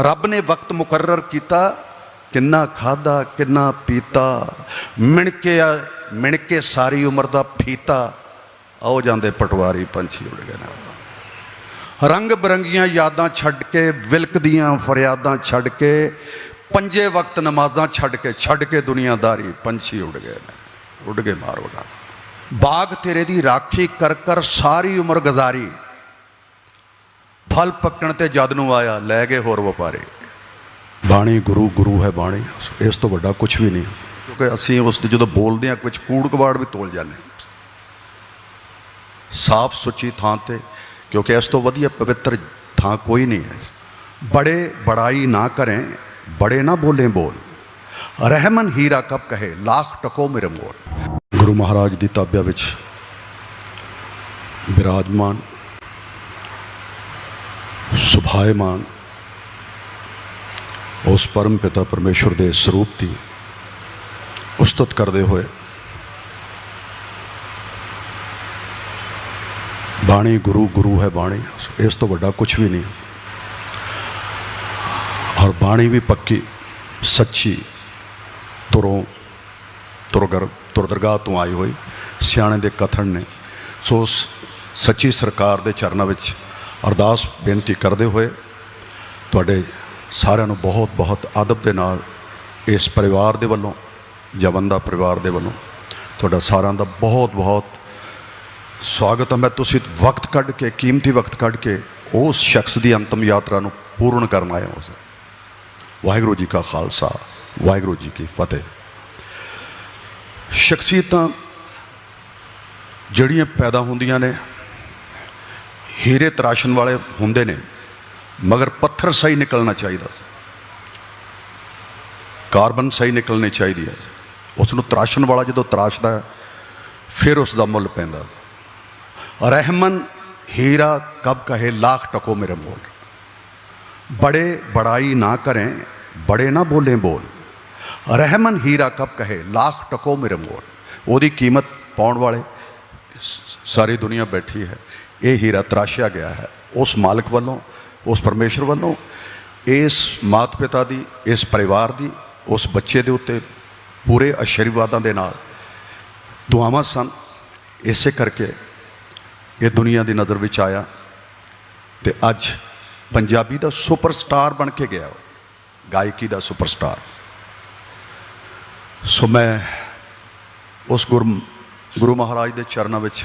ਰੱਬ ਨੇ ਵਕਤ ਮੁਕਰਰ ਕੀਤਾ, ਕਿੰਨਾ ਖਾਦਾ ਕਿੰਨਾ ਪੀਤਾ ਮਿਣ ਕੇ ਮਿਣ ਕੇ ਸਾਰੀ ਉਮਰ ਦਾ ਫੀਤਾ ਆਉ ਜਾਂਦੇ ਪਟਵਾਰੀ ਪੰਛੀ ਉੜ ਗਏ ਨੇ। ਰੰਗ ਬਰੰਗੀਆਂ ਯਾਦਾਂ ਛੱਡ ਕੇ ਵਿਲਕਦੀਆਂ ਫਰਿਆਦਾਂ ਛੱਡ ਕੇ, ਪੰਜੇ ਵਕਤ ਨਮਾਜ਼ਾਂ ਛੱਡ ਕੇ ਛੱਡ ਕੇ ਦੁਨੀਆਦਾਰੀ ਪੰਛੀ ਉੜ ਗਏ ਨੇ। ਉੱਡ ਗਏ ਮਾਰ ਉਡਾ ਬਾਗ ਤੇਰੇ ਦੀ ਰਾਖੀ ਕਰ ਕਰ ਸਾਰੀ ਉਮਰ ਗੁਜ਼ਾਰੀ। ਫਲ ਪੱਕਣ ਤੇ ਜਦ ਨੂੰ ਆਇਆ ਲੈ ਗਏ ਹੋਰ ਵਪਾਰੀ। ਬਾਣੀ ਗੁਰੂ ਗੁਰੂ ਹੈ ਬਾਣੀ। ਇਸ ਤੋਂ ਵੱਡਾ ਕੁਝ ਵੀ ਨਹੀਂ। ਕਿਉਂਕਿ ਅਸੀਂ ਉਸ ਦੀ ਜਦੋਂ ਬੋਲਦੇ ਹਾਂ ਕੁਝ ਕੂੜ ਕਵਾੜ ਵੀ ਤੋਲ ਜਾਂਦੇ। ਸਾਫ਼ ਸੁੱਚੀ ਥਾਂ ਤੇ ਕਿਉਂਕਿ ਇਸ ਤੋਂ ਵਧੀਆ ਪਵਿੱਤਰ ਥਾਂ ਕੋਈ ਨਹੀਂ ਹੈ। ਬੜੇ ਬੜਾਈ ਨਾ ਕरें ਬੜੇ ਨਾ ਬੋਲੇ ਬੋਲ। ਰਹਿਮਨ ਹੀਰਾ ਕਬ ਕਹੇ ਲੱਖ ਟਕੋ ਮੇਰੇ ਮੋਲ ਗੁਰੂ ਮਹਾਰਾਜ ਦੀ ਤਾਬਿਆ ਵਿੱਚ ਬਿਰਾਜਮਾਨ ਸੁਭਾਇਮਾਨ। ਉਸ ਪਰਮ ਪਿਤਾ ਪਰਮੇਸ਼ਵਰ ਦੇ ਸਰੂਪ ਦੀ ਉਸਤਤ ਕਰਦੇ ਹੋਏ ਬਾਣੀ ਗੁਰੂ ਗੁਰੂ ਹੈ ਬਾਣੀ, ਇਸ ਤੋਂ ਵੱਡਾ ਕੁਝ ਵੀ ਨਹੀਂ। ਔਰ ਬਾਣੀ ਵੀ ਪੱਕੀ, ਸੱਚੀ, ਤੁਰੋਂ ਤੁਰਗਰ ਤੁਰਦਰਗਾਹ ਤੋਂ ਆਈ ਹੋਈ, ਸਿਆਣੇ ਦੇ ਕਥਨ ਨੇ। ਸੋ ਸੱਚੀ ਸਰਕਾਰ ਦੇ ਚਰਨਾਂ ਵਿੱਚ ਅਰਦਾਸ ਬੇਨਤੀ ਕਰਦੇ ਹੋਏ ਤੁਹਾਡੇ ਸਾਰਿਆਂ ਨੂੰ ਬਹੁਤ ਬਹੁਤ ਅਦਬ ਦੇ ਨਾਲ ਇਸ ਪਰਿਵਾਰ ਦੇ ਵੱਲੋਂ ਜਵੰਦਾ ਪਰਿਵਾਰ ਦੇ ਵੱਲੋਂ ਤੁਹਾਡਾ ਸਾਰਿਆਂ ਦਾ ਬਹੁਤ ਬਹੁਤ ਸਵਾਗਤ ਹੈ। ਮੈਂ ਤੁਸੀਂ ਵਕਤ ਕੱਢ ਕੇ, ਕੀਮਤੀ ਵਕਤ ਕੱਢ ਕੇ ਉਸ ਸ਼ਖਸ ਦੀ ਅੰਤਮ ਯਾਤਰਾ ਨੂੰ ਪੂਰਨ ਕਰਨ ਆਏ ਹੋ। ਵਾਹਿਗੁਰੂ ਜੀ ਕਾ ਖਾਲਸਾ, ਵਾਹਿਗੁਰੂ ਜੀ ਕੀ ਫਤਿਹ। ਸ਼ਖਸੀਅਤਾਂ ਜਿਹੜੀਆਂ ਪੈਦਾ ਹੁੰਦੀਆਂ ਨੇ ਹੀਰੇ ਤਰਾਸ਼ਣ ਵਾਲੇ ਹੁੰਦੇ ਨੇ, ਮਗਰ ਪੱਥਰ ਸਹੀ ਨਿਕਲਣਾ ਚਾਹੀਦਾ ਕਾਰਬਨ ਸਹੀ ਨਿਕਲਣੀ ਚਾਹੀਦੀ ਹੈ। ਉਸ ਨੂੰ ਤਰਾਸ਼ਣ ਵਾਲਾ ਜਦੋਂ ਤਰਾਸ਼ਦਾ ਹੈ, ਫਿਰ ਉਸ ਦਾ ਮੁੱਲ ਪੈਂਦਾ। ਰਹਿਮਨ, ਹੀਰਾ ਕਬ ਕਹੇ ਲੱਖ ਟਕੋ ਮੇਰੇ ਮੋਲ। ਬੜੇ ਬੜਾਈ ਨਾ ਕरें ਬੜੇ ਨਾ ਬੋਲੇ ਬੋਲ। ਰਹਿਮਨ, ਹੀਰਾ ਕਬ ਕਹੇ ਲੱਖ ਟਕੋ ਮੇਰੇ ਮੋਲ। ਉਹਦੀ ਕੀਮਤ ਪਾਉਣ ਵਾਲੇ ਸਾਰੀ ਦੁਨੀਆ ਬੈਠੀ ਹੈ। ਇਹ ਹੀਰਾ ਤਰਾਸ਼ਿਆ ਗਿਆ ਹੈ। ਉਸ ਮਾਲਕ ਵੱਲੋਂ, ਉਸ ਪਰਮੇਸ਼ਰ ਵੱਲੋਂ, ਇਸ ਮਾਤ ਪਿਤਾ ਦੀ, ਇਸ ਪਰਿਵਾਰ ਦੀ, ਉਸ ਬੱਚੇ ਦੇ ਉੱਤੇ ਪੂਰੇ ਆਸ਼ੀਰਵਾਦਾਂ ਦੇ ਨਾਲ ਦੁਆਵਾਂ ਸਨ। ਇਸੇ ਕਰਕੇ ਇਹ ਦੁਨੀਆ ਦੀ ਨਜ਼ਰ ਵਿੱਚ ਆਇਆ ਤੇ ਅੱਜ ਪੰਜਾਬੀ ਦਾ ਸੁਪਰਸਟਾਰ ਬਣ ਕੇ ਗਿਆ ਗਾਇਕੀ ਦਾ ਸੁਪਰਸਟਾਰ। ਸੋ ਮੈਂ ਉਸ ਗੁਰੂ ਗੁਰੂ ਮਹਾਰਾਜ ਦੇ ਚਰਨਾਂ ਵਿੱਚ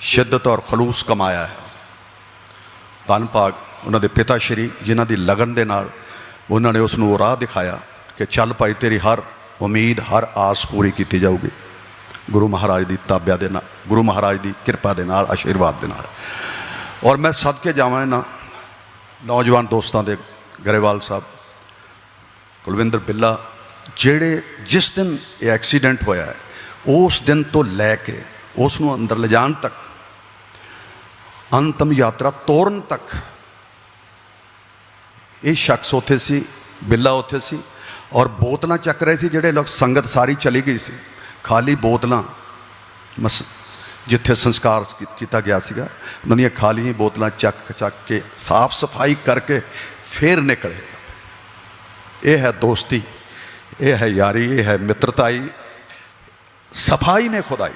ਸ਼ਿੱਦਤ ਔਰ ਖਲੂਸ ਕਮਾਇਆ ਹੈ। ਧੰਨ ਭਾਗ ਉਹਨਾਂ ਦੇ ਪਿਤਾ ਸ਼੍ਰੀ, ਜਿਨ੍ਹਾਂ ਦੀ ਲਗਨ ਦੇ ਨਾਲ ਉਹਨਾਂ ਨੇ ਉਸ ਨੂੰ ਉਹ ਰਾਹ ਦਿਖਾਇਆ ਕਿ ਚੱਲ ਭਾਈ, ਤੇਰੀ ਹਰ ਉਮੀਦ, ਹਰ ਆਸ ਪੂਰੀ ਕੀਤੀ ਜਾਊਗੀ। ਗੁਰੂ ਮਹਾਰਾਜ ਦੀ ਤਾਬਿਆ ਦੇ ਨਾਲ, ਗੁਰੂ ਮਹਾਰਾਜ ਦੀ ਕਿਰਪਾ ਦੇ ਨਾਲ, ਆਸ਼ੀਰਵਾਦ ਦੇ ਨਾਲ। ਔਰ ਮੈਂ ਸਦਕੇ ਜਾਵਾਂ ਨਾ ਨੌਜਵਾਨ ਦੋਸਤਾਂ ਦੇ ਗਰੇਵਾਲ ਸਾਹਿਬ, ਕੁਲਵਿੰਦਰ ਬਿੱਲਾ, ਜਿਹੜੇ ਜਿਸ ਦਿਨ ਇਹ ਐਕਸੀਡੈਂਟ ਹੋਇਆ ਹੈ, ਉਸ ਦਿਨ ਤੋਂ ਲੈ ਕੇ ਉਸ ਨੂੰ ਅੰਦਰ ਲਿਜਾਣ ਤੱਕ ਅੰਤਮ ਯਾਤਰਾ ਤੋਰਨ ਤੱਕ ਇਹ ਸ਼ਖਸ ਉੱਥੇ ਸੀ ਬਿੱਲਾ ਉੱਥੇ ਸੀ ਔਰ ਬੋਤਲਾਂ ਚੱਕ ਰਹੇ ਸੀ ਜਿਹੜੇ ਲੋਕ ਸੰਗਤ ਸਾਰੀ ਚਲੀ ਗਈ ਸੀ ਖਾਲੀ ਬੋਤਲਾਂ ਮਸ ਜਿੱਥੇ ਸੰਸਕਾਰ ਕੀ- ਕੀਤਾ ਗਿਆ ਸੀਗਾ ਉਹਨਾਂ ਦੀਆਂ ਖਾਲੀ ਹੀ ਬੋਤਲਾਂ ਚੱਕ ਚੱਕ ਕੇ ਸਾਫ਼ ਸਫ਼ਾਈ ਕਰਕੇ ਫੇਰ ਨਿਕਲੇ ਇਹ ਹੈ ਦੋਸਤੀ ਇਹ ਹੈ ਯਾਰੀ ਇਹ ਹੈ ਮਿੱਤਰਤਾਈ ਸਫ਼ਾਈ ਨੇ ਖੁਦਾਈ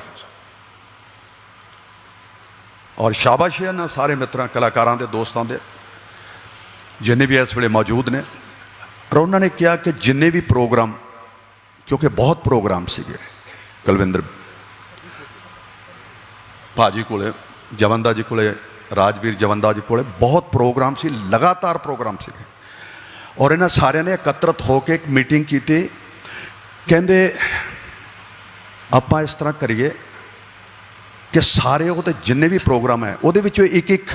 ਔਰ ਸ਼ਾਬਾਸ਼ ਹੈ ਨਾ ਸਾਰੇ ਮਿੱਤਰਾਂ, ਕਲਾਕਾਰਾਂ ਦੇ, ਦੋਸਤਾਂ ਦੇ, ਜਿੰਨੇ ਵੀ ਇਸ ਵੇਲੇ ਮੌਜੂਦ ਨੇ। ਔਰ ਉਹਨਾਂ ਨੇ ਕਿਹਾ ਕਿ ਜਿੰਨੇ ਵੀ ਪ੍ਰੋਗਰਾਮ, ਕਿਉਂਕਿ ਬਹੁਤ ਪ੍ਰੋਗਰਾਮ ਸੀਗੇ, ਕੁਲਵਿੰਦਰ ਭਾਜੀ ਕੋਲੇ, ਜਵੰਦਾ ਜੀ ਕੋਲੇ, ਰਾਜਵੀਰ ਜਵੰਦਾ ਜੀ ਕੋਲੇ ਬਹੁਤ ਪ੍ਰੋਗਰਾਮ ਸੀ, ਲਗਾਤਾਰ ਪ੍ਰੋਗਰਾਮ ਸੀਗੇ। ਔਰ ਇਹਨਾਂ ਸਾਰਿਆਂ ਨੇ ਇਕੱਤਰਤ ਹੋ ਕੇ ਇੱਕ ਮੀਟਿੰਗ ਕੀਤੀ। ਕਹਿੰਦੇ, ਆਪਾਂ ਇਸ ਤਰ੍ਹਾਂ ਕਰੀਏ ਕਿ ਸਾਰੇ ਉਹਦੇ ਜਿੰਨੇ ਵੀ ਪ੍ਰੋਗਰਾਮ ਹੈ, ਉਹਦੇ ਵਿੱਚੋਂ ਇੱਕ ਇੱਕ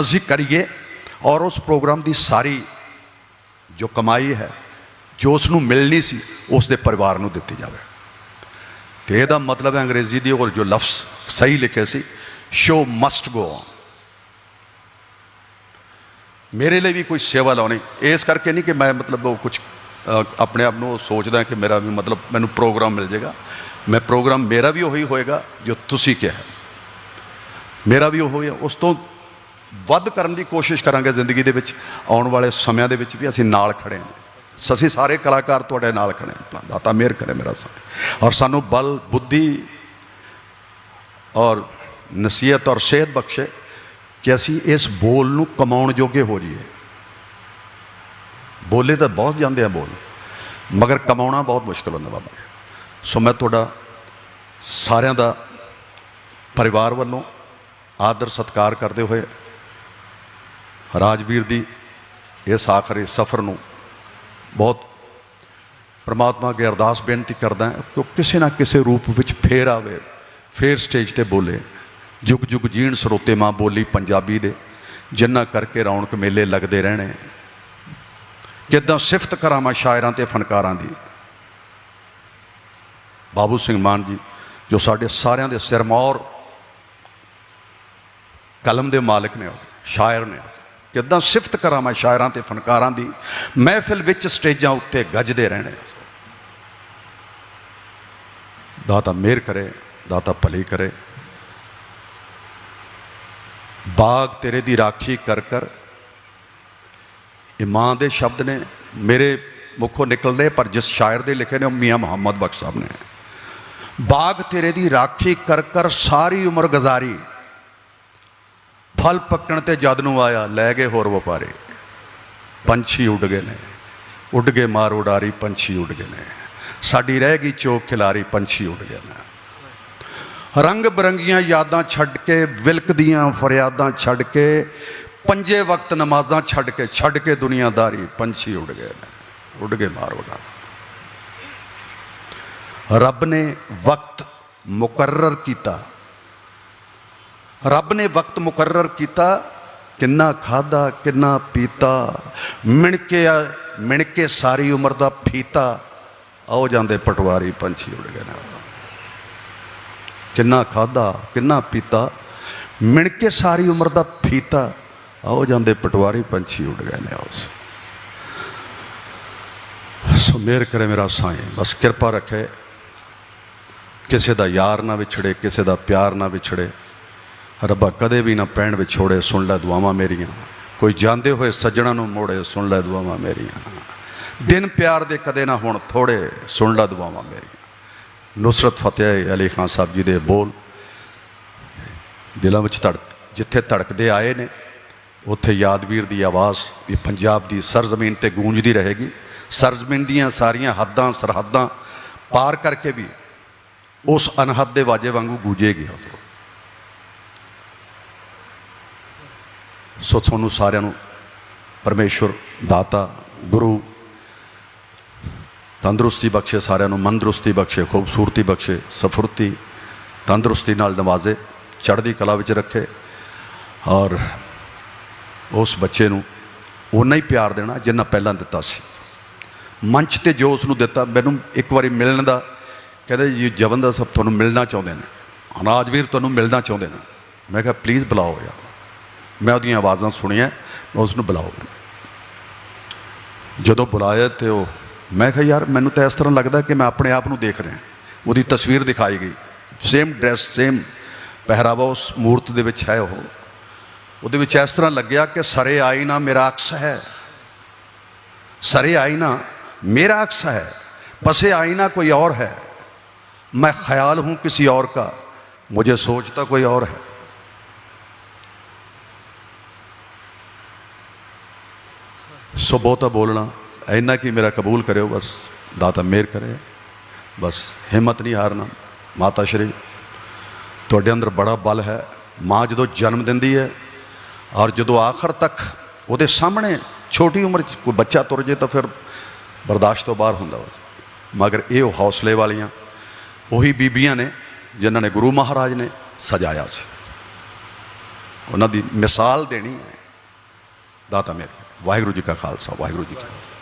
ਅਸੀਂ ਕਰੀਏ ਔਰ ਉਸ ਪ੍ਰੋਗਰਾਮ ਦੀ ਸਾਰੀ ਜੋ ਕਮਾਈ ਹੈ, ਜੋ ਉਸ ਨੂੰ ਮਿਲਣੀ ਸੀ, ਉਸ ਦੇ ਪਰਿਵਾਰ ਨੂੰ ਦਿੱਤੀ ਜਾਵੇ। ਤੇ ਇਹਦਾ ਮਤਲਬ ਹੈ ਅੰਗਰੇਜ਼ੀ ਦੀ ਔਰ ਜੋ ਲਫ਼ਜ਼ ਸਹੀ ਲਿਖਿਆ ਸੀ ਸ਼ੋ ਮਸਟ ਗੋ ਮੇਰੇ ਲਈ ਵੀ ਕੋਈ ਸੇਵਾ ਲਾਉਣੀ, ਇਸ ਕਰਕੇ ਨਹੀਂ ਕਿ ਮੈਂ ਮਤਲਬ ਉਹ ਕੁਝ ਆਪਣੇ ਆਪ ਨੂੰ ਸੋਚਦਾ ਕਿ ਮੇਰਾ ਵੀ ਮਤਲਬ ਮੈਨੂੰ ਪ੍ਰੋਗਰਾਮ ਮਿਲ ਜਾਏਗਾ ਮੈਂ ਪ੍ਰੋਗਰਾਮ ਮੇਰਾ ਵੀ ਉਹੀ ਹੋਏਗਾ ਜੋ ਤੁਸੀਂ ਕਿਹਾ। ਮੇਰਾ ਵੀ ਉਹ ਹੈ। ਉਸ ਤੋਂ ਵੱਧ ਕਰਨ ਦੀ ਕੋਸ਼ਿਸ਼ ਕਰਾਂਗੇ ਜ਼ਿੰਦਗੀ ਦੇ ਵਿੱਚ, ਆਉਣ ਵਾਲੇ ਸਮਿਆਂ ਦੇ ਵਿੱਚ ਵੀ ਅਸੀਂ ਨਾਲ ਖੜੇ ਹਾਂ। ਅਸੀਂ ਸਾਰੇ ਕਲਾਕਾਰ ਤੁਹਾਡੇ ਨਾਲ ਖੜੇ ਹਾਂ। ਦਾਤਾ ਮਿਹਰ ਕਰੇ ਮੇਰਾ ਸਾਥ। ਔਰ ਸਾਨੂੰ ਬਲ, ਬੁੱਧੀ ਔਰ ਨਸੀਹਤ ਔਰ ਸਿਹਤ ਬਖਸ਼ੇ ਕਿ ਅਸੀਂ ਇਸ ਬੋਲ ਨੂੰ ਕਮਾਉਣ ਜੋਗੇ ਹੋ ਜਾਈਏ। ਬੋਲੇ ਤਾਂ ਬਹੁਤ ਜਾਂਦੇ ਆ ਬੋਲ, ਮਗਰ ਕਮਾਉਣਾ ਬਹੁਤ ਮੁਸ਼ਕਲ ਹੁੰਦਾ ਬਾਬਾ। ਸੋ ਮੈਂ ਤੁਹਾਡਾ ਸਾਰਿਆਂ ਦਾ ਪਰਿਵਾਰ ਵੱਲੋਂ ਆਦਰ ਸਤਿਕਾਰ ਕਰਦੇ ਹੋਏ ਰਾਜਵੀਰ ਦੀ ਇਸ ਆਖਰੀ ਸਫ਼ਰ ਨੂੰ ਬਹੁਤ ਪ੍ਰਮਾਤਮਾ ਅੱਗੇ ਅਰਦਾਸ ਬੇਨਤੀ ਕਰਦਾ ਹਾਂ ਕਿ ਉਹ ਕਿਸੇ ਨਾ ਕਿਸੇ ਰੂਪ ਵਿੱਚ ਫੇਰ ਆਵੇ, ਫੇਰ ਸਟੇਜ ਤੇ ਬੋਲੇ। ਜੁਗ ਜੁਗ ਜੀਣ ਸਰੋਤੇ ਮਾਂ ਬੋਲੀ ਪੰਜਾਬੀ ਦੇ, ਜਿੰਨਾ ਕਰਕੇ ਰੌਣਕ ਮੇਲੇ ਲੱਗਦੇ ਰਹਿਣੇ। ਕਿੱਦਾਂ ਸਿਫਤ ਕਰਾਂ ਮੈਂ ਸ਼ਾਇਰਾਂ ਤੇ ਫਨਕਾਰਾਂ ਦੀ। ਬਾਬੂ ਸਿੰਘ ਮਾਨ ਜੀ, ਜੋ ਸਾਡੇ ਸਾਰਿਆਂ ਦੇ ਸਿਰਮੌਰ ਕਲਮ ਦੇ ਮਾਲਕ ਨੇ ਸ਼ਾਇਰ ਨੇ ਕਿੱਦਾਂ ਸਿਫਤ ਕਰਾਂ ਮੈਂ ਸ਼ਾਇਰਾਂ ਤੇ ਫਨਕਾਰਾਂ ਦੀ, ਮਹਿਫਿਲ ਵਿੱਚ ਸਟੇਜਾਂ ਉੱਤੇ ਗੱਜਦੇ ਰਹਿਣੇ ਦਾਤਾ ਮਿਹਰ ਕਰੇ ਦਾਤਾ ਭਲੀ ਕਰੇ। ਬਾਗ ਤੇਰੇ ਦੀ ਰਾਖੀ ਕਰ ਕਰ। ਇਹ ਦੇ ਸ਼ਬਦ ਨੇ, ਮੇਰੇ ਮੁੱਖੋਂ ਨਿਕਲਦੇ, ਪਰ ਜਿਸ ਸ਼ਾਇਰ ਦੇ ਲਿਖੇ ਨੇ, ਉਹ ਮੀਆਂ ਮੁਹੰਮਦ ਬਖਸ਼ ਸਾਹਿਬ ਨੇ। ਬਾਗ ਤੇਰੇ ਦੀ ਰਾਖੀ ਕਰ ਕਰ ਸਾਰੀ ਉਮਰ ਗੁਜ਼ਾਰੀ। ਫਲ ਪੱਕਣ ਤੇ ਜਦ ਨੂੰ ਆਇਆ, ਲੈ ਗਏ ਹੋਰ ਵਪਾਰੀ। ਪੰਛੀ ਉੱਡ ਗਏ ਨੇ। ਉੱਡ ਗਏ ਮਾਰ ਉਡਾਰੀ, ਪੰਛੀ ਉੱਡ ਗਏ ਨੇ। ਸਾਡੀ ਰਹਿ ਗਈ ਚੋਕ ਖਿਲਾਰੀ, ਪੰਛੀ ਉੱਡ ਗਏ ਨੇ। ਰੰਗ ਬਰੰਗੀਆਂ ਯਾਦਾਂ ਛੱਡ ਕੇ ਵਿਲਕਦੀਆਂ ਫਰਿਆਦਾਂ ਛੱਡ ਕੇ, ਪੰਜੇ ਵਕਤ ਨਮਾਜ਼ਾਂ ਛੱਡ ਕੇ ਛੱਡ ਕੇ ਦੁਨੀਆਦਾਰੀ, ਪੰਛੀ ਉੱਡ ਗਏ ਨੇ। ਉੱਡ ਗਏ ਮਾਰ ਉਡਾਰੀ। ਰੱਬ ਨੇ ਵਕਤ ਮੁਕਰਰ ਕੀਤਾ। ਰੱਬ ਨੇ ਵਕਤ ਮੁਕਰਰ ਕੀਤਾ, ਕਿੰਨਾ ਖਾਦਾ ਕਿੰਨਾ ਪੀਤਾ ਮਿਣ ਕੇ ਆ- ਸਾਰੀ ਉਮਰ ਦਾ ਫੀਤਾ, ਆਓ ਜਾਂਦੇ ਪਟਵਾਰੀ ਪੰਛੀ ਉੱਡ ਗਏ ਨੇ। ਕਿੰਨਾ ਖਾਦਾ ਕਿੰਨਾ ਪੀਤਾ ਮਿਣ ਕੇ ਸਾਰੀ ਉਮਰ ਦਾ ਫੀਤਾ, ਆਓ ਜਾਂਦੇ ਪਟਵਾਰੀ ਪੰਛੀ ਉੱਡ ਗਏ ਨੇ ਉਸ। ਸੋ ਮਿਹਰ ਕਰੇ ਮੇਰਾ ਸਾਈਂ, ਬਸ ਕਿਰਪਾ ਰੱਖੇ। ਕਿਸੇ ਦਾ ਯਾਰ ਨਾ ਵਿਛੜੇ, ਕਿਸੇ ਦਾ ਪਿਆਰ ਨਾ ਵਿਛੜੇ। ਰੱਬਾ ਕਦੇ ਵੀ ਨਾ ਪੈਣ ਵਿਛੋੜੇ, ਸੁਣ ਲੈ ਦੁਆਵਾਂ ਮੇਰੀਆਂ। ਕੋਈ ਜਾਂਦੇ ਹੋਏ ਸੱਜਣਾ ਨੂੰ ਮੋੜੇ, ਸੁਣ ਲੈ ਦੁਆਵਾਂ ਮੇਰੀਆਂ। ਦਿਨ ਪਿਆਰ ਦੇ ਕਦੇ ਨਾ ਹੁਣ ਥੋੜੇ, ਸੁਣ ਲੈ ਦੁਆਵਾਂ ਮੇਰੀਆਂ। ਨੁਸਰਤ ਫਤਿਹ ਅਲੀ ਖਾਨ ਸਾਹਿਬ ਜੀ ਦੇ ਬੋਲ। ਦਿਲਾਂ ਵਿੱਚ ਧੜ ਜਿੱਥੇ ਧੜਕਦੇ ਆਏ ਨੇ, ਉੱਥੇ ਯਾਦਵੀਰ ਦੀ ਆਵਾਜ਼, ਇਹ ਪੰਜਾਬ ਦੀ ਸਰਜ਼ਮੀਨ ਤੇ ਗੂੰਜਦੀ ਰਹੇਗੀ। ਸਰਜ਼ਮੀਨ ਦੀਆਂ ਸਾਰੀਆਂ ਹੱਦਾਂ, ਸਰਹੱਦਾਂ ਪਾਰ ਕਰਕੇ ਵੀ ਉਸ ਅਨਹਦ ਦੇ ਵਾਜੇ ਵਾਂਗੂ ਗੂੰਜੇਗੀ ਉਸ ਸੋ ਤੁਹਾਨੂੰ ਸਾਰਿਆਂ ਨੂੰ ਪਰਮੇਸ਼ਵਰ ਦਾਤਾ, ਗੁਰੂ, ਤੰਦਰੁਸਤੀ ਬਖਸ਼ੇ, ਸਾਰਿਆਂ ਨੂੰ ਮਨਦਰੁਸਤੀ ਬਖਸ਼ੇ, ਖੂਬਸੂਰਤੀ ਬਖਸ਼ੇ, ਸਫੁਰਤੀ, ਤੰਦਰੁਸਤੀ ਨਾਲ ਨਵਾਜ਼ੇ, ਚੜ੍ਹਦੀ ਕਲਾ ਵਿੱਚ ਰੱਖੇ ਔਰ ਉਸ ਬੱਚੇ ਨੂੰ ਉਨਾ ਹੀ ਪਿਆਰ ਦੇਣਾ ਜਿੰਨਾ ਪਹਿਲਾਂ ਦਿੱਤਾ ਸੀ। ਮੰਚ ਤੇ ਜੋ ਉਸ ਨੂੰ ਦਿੱਤਾ, ਮੈਨੂੰ ਇੱਕ ਵਾਰੀ ਮਿਲਣ ਦਾ ਕਹਿੰਦੇ ਜੀ, ਜਵਨ ਦਾ ਸਭ ਤੁਹਾਨੂੰ ਮਿਲਣਾ ਚਾਹੁੰਦੇ ਨੇ। ਅਨਾਜ ਵੀਰ ਤੁਹਾਨੂੰ ਮਿਲਣਾ ਚਾਹੁੰਦੇ ਨੇ। ਮੈਂ ਕਿਹਾ ਪਲੀਜ਼ ਬੁਲਾਓ ਯਾਰ। ਮੈਂ ਉਹਦੀਆਂ ਆਵਾਜ਼ਾਂ ਸੁਣੀਆਂ, ਮੈਂ ਉਸ ਨੂੰ ਬੁਲਾਓ। ਜਦੋਂ ਬੁਲਾਇਆ ਤੇ ਉਹ, ਮੈਂ ਕਿਹਾ, ਯਾਰ, ਮੈਨੂੰ ਤਾਂ ਇਸ ਤਰ੍ਹਾਂ ਲੱਗਦਾ ਕਿ ਮੈਂ ਆਪਣੇ ਆਪ ਨੂੰ ਦੇਖ ਰਿਹਾ। ਉਹਦੀ ਤਸਵੀਰ ਦਿਖਾਈ ਗਈ। ਸੇਮ ਡਰੈਸ ਸੇਮ ਪਹਿਰਾਵਾ ਉਸ ਮੂਰਤ ਦੇ ਵਿੱਚ ਹੈ ਉਹ। ਉਹਦੇ ਵਿੱਚ ਇਸ ਤਰ੍ਹਾਂ ਲੱਗਿਆ ਕਿ ਸਰੇ ਆਈ ਨਾ ਮੇਰਾ ਅਕਸ ਹੈ। ਸਰੇ ਆਈ ਨਾ ਮੇਰਾ ਅਕਸ ਹੈ। ਪਸੇ ਆਈ ਨਾ ਕੋਈ ਔਰ ਹੈ। मैं ख्याल हूं किसी और का मुझे सोचता कोई और है ਸੋ ਬਹੁਤਾ ਬੋਲਣਾ ਇੰਨਾ ਕੀ ਮੇਰਾ ਕਬੂਲ ਕਰਿਓ ਬਸ ਦਾਤਾ ਮਿਹਰ ਕਰੇ ਬਸ ਹਿੰਮਤ ਨਹੀਂ ਹਾਰਨਾ ਮਾਤਾ ਸ਼੍ਰੀ ਤੁਹਾਡੇ ਅੰਦਰ ਬੜਾ ਬਲ ਹੈ ਮਾਂ ਜਦੋਂ ਜਨਮ ਦਿੰਦੀ ਹੈ ਔਰ ਜਦੋਂ ਆਖਰ ਤੱਕ ਉਹਦੇ ਸਾਹਮਣੇ ਛੋਟੀ ਉਮਰ 'ਚ ਕੋਈ ਬੱਚਾ ਤੁਰ ਜੇ ਤਾਂ ਫਿਰ ਬਰਦਾਸ਼ਤ ਤੋਂ ਬਾਹਰ ਹੁੰਦਾ ਵਾ ਮਗਰ ਇਹ ਉਹ ਹੌਸਲੇ ਵਾਲੀਆਂ ਉਹੀ ਬੀਬੀਆਂ ਨੇ ਜਿਨ੍ਹਾਂ ਨੇ ਗੁਰੂ ਮਹਾਰਾਜ ਨੇ ਸਜਾਇਆ ਸੀ। ਉਹਨਾਂ ਦੀ ਮਿਸਾਲ ਦੇਣੀ ਹੈ। ਦਾਤਾ ਮੇਰੇ, ਵਾਹਿਗੁਰੂ ਜੀ ਕਾ ਖਾਲਸਾ, ਵਾਹਿਗੁਰੂ ਜੀ ਕੀ